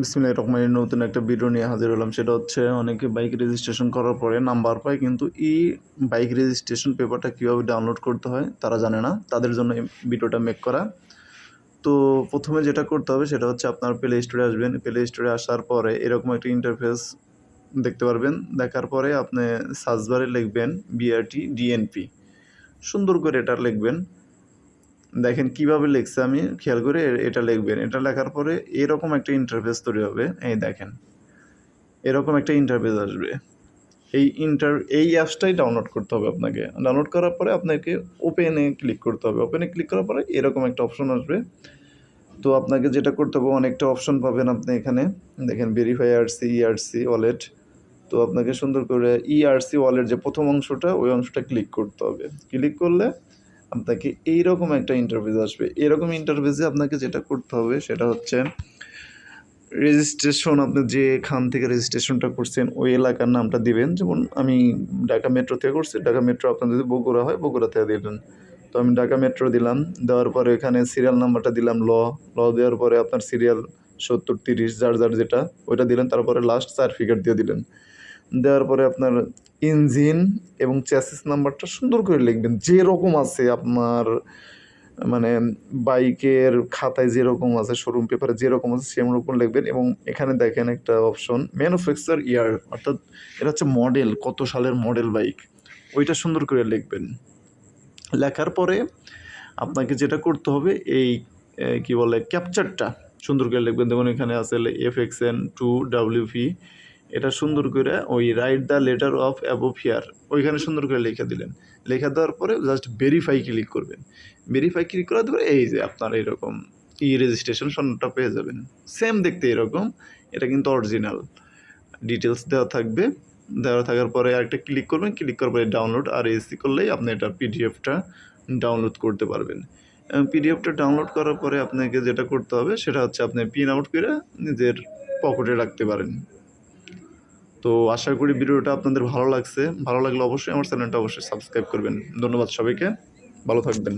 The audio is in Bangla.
বিসমিল্লাহির রহমানির নতুন একটা ভিডিও নিয়ে হাজির হলাম। সেটা হচ্ছে অনেকে বাইক রেজিস্ট্রেশন করার পরে নাম্বার পায়, কিন্তু ই বাইক রেজিস্ট্রেশন পেপারটা কীভাবে ডাউনলোড করতে হয় তারা জানে না। তাদের জন্য এই ভিডিওটা মেক করা। তো প্রথমে যেটা করতে হবে সেটা হচ্ছে আপনার প্লে স্টোরে আসবেন। প্লে স্টোরে আসার পরে এরকম একটা ইন্টারফেস দেখতে পারবেন। দেখার পরে আপনি সার্চ বারে লিখবেন বিআরটি ডিএনপি সুন্দর করে এটা লিখবেন। দেখেন কীভাবে লিখছে, আমি খেয়াল করে এটা লিখবেন। এটা লেখার পরে এরকম একটা ইন্টারফেস তৈরি হবে। এই দেখেন, এরকম একটা ইন্টারফেস আসবে। এই ইন্টার এই অ্যাপসটাই ডাউনলোড করতে হবে আপনাকে। ডাউনলোড করার পরে আপনাকে ওপেনে ক্লিক করতে হবে। ওপেনে ক্লিক করার পরে এরকম একটা অপশন আসবে। তো আপনাকে যেটা করতে হবে, অনেকটা অপশন পাবেন আপনি এখানে। দেখেন ভেরিফাই আরসি ইআরসি ওয়ালেট তো আপনাকে সুন্দর করে ইআরসি ওয়ালেট যে প্রথম অংশটা, ওই অংশটা ক্লিক করতে হবে। ক্লিক করলে আপনাকে এইরকম একটা ইন্টারভিউ আসবে। এরকম ইন্টারভিউতে আপনাকে যেটা করতে হবে সেটা হচ্ছে রেজিস্ট্রেশন আপনি যেখান থেকে রেজিস্ট্রেশনটা করছেন, ওই এলাকার নামটা দিবেন। যেমন আমি ঢাকা মেট্রো থেকে করছি, ঢাকা মেট্রো আপনার যদি বগুড়া হয়, বগুড়া থেকে দিবেন। তো আমি ঢাকা মেট্রো দিলাম, দেওয়ার পরে এখানে সিরিয়াল নাম্বারটা দিলাম, ল। ল দেওয়ার পরে আপনার সিরিয়াল সত্তর, তিরিশ, যার যার যেটা, ওইটা দিলেন। তারপরে লাস্ট সার্টিফিকেট দিয়ে দিলেন। দেওয়ার পরে আপনার ইঞ্জিন এবং চ্যাসিস নাম্বারটা সুন্দর করে লিখবেন। যেরকম আছে আপনার মানে বাইকের খাতায় যেরকম আছে শোরুম পেপারে যেরকম আছে, সেরকম লিখবেন এবং এখানে দেখেন একটা অপশন ম্যানুফ্যাকচার ইয়ার অর্থাৎ এটা হচ্ছে মডেল কত সালের মডেল বাইক ওইটা সুন্দর করে লিখবেন। লেখার পরে আপনাকে যেটা করতে হবে, এই কি বলে ক্যাপচারটা সুন্দর করে লিখবেন। দেখুন এখানে আছে F X N two W এটা সুন্দর করে ওই write the letter of above here ওইখানে সুন্দর করে লিখে দিলেন। লেখা দেওয়ার পরে জাস্ট ভেরিফাই ক্লিক করবেন। ভেরিফাই ক্লিক করার পরে এই যে আপনার এরকম ই রেজিস্ট্রেশন সনদটা পেয়ে যাবেন। সেম দেখতে এরকম, এটা কিন্তু অরিজিনাল ডিটেলস দেওয়া থাকবে। দেওয়া থাকার পরে আরেকটা ক্লিক করবেন ক্লিক করার পরে ডাউনলোড আর এসি করলেই আপনি এটা পিডিএফটা ডাউনলোড করতে পারবেন। পিডিএফটা ডাউনলোড করার পরে আপনাকে যেটা করতে হবে, সেটা হচ্ছে আপনি প্রিন্ট আউট করে নিজের পকেটে রাখতে পারেন। তো আশা করি ভিডিওটা আপনাদের ভালো লাগছে। ভালো লাগলে অবশ্যই আমার চ্যানেলটা অবশ্যই সাবস্ক্রাইব করবেন। ধন্যবাদ সবাইকে। ভালো থাকবেন।